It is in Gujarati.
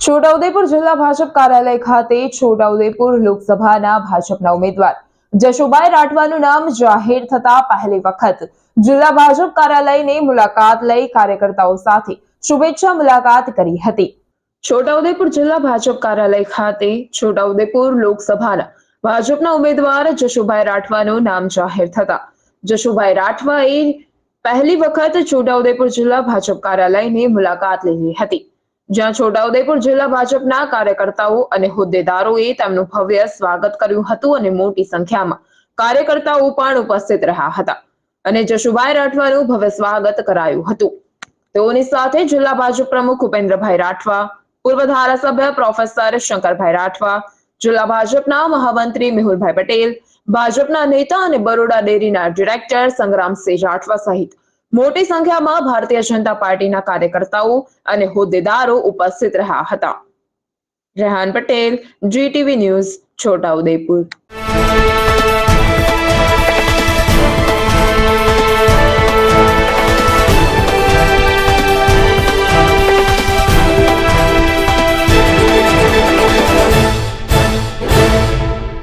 છોટાઉદેપુર જિલ્લા ભાજપ કાર્યાલય ખાતે છોટાઉદેપુર લોકસભાના ભાજપના ઉમેદવાર જશુભાઈ રાઠવાનું નામ જાહેર થતા પહેલી વખત જિલ્લા ભાજપ કાર્યાલયની મુલાકાત લઈ કાર્યકર્તાઓ સાથે શુભેચ્છા મુલાકાત કરી હતી છોટાઉદેપુર જિલ્લા ભાજપ કાર્યાલય ખાતે છોટાઉદેપુર લોકસભાના ભાજપના ઉમેદવાર જશુભાઈ રાઠવાનું નામ જાહેર થતા જશુભાઈ રાઠવાએ પહેલી વખત છોટાઉદેપુર જિલ્લા ભાજપ કાર્યાલયની મુલાકાત લીધી હતી જ્યાં છોટાઉદેપુર જિલ્લા ભાજપના કાર્યકર્તાઓ અને હોદ્દેદારોએ તેમનું ભવ્ય સ્વાગત કર્યું હતું અને મોટી સંખ્યામાં કાર્યકર્તાઓ પણ ઉપસ્થિત રહ્યા હતા. અને જશુભાઈ રાઠવાનું ભવ્ય સ્વાગત કરાયું હતું. તેઓની સાથે જિલ્લા ભાજપ પ્રમુખ ઉપેન્દ્રભાઈ રાઠવા, પૂર્વ ધારાસભ્ય પ્રોફેસર શંકરભાઈ રાઠવા, જિલ્લા ભાજપના મહામંત્રી મેહુલભાઈ પટેલ, ભાજપના નેતા અને બરોડા ડેરીના ડિરેક્ટર સંગ્રામસિંહ રાઠવા સહિત મોટી સંખ્યામાં ભારતીય જનતા પાર્ટીના કાર્યકર્તાઓ અને હોદ્દેદારો ઉપસ્થિત રહ્યા હતા. Rehan Patel GTV news Chhota Udepur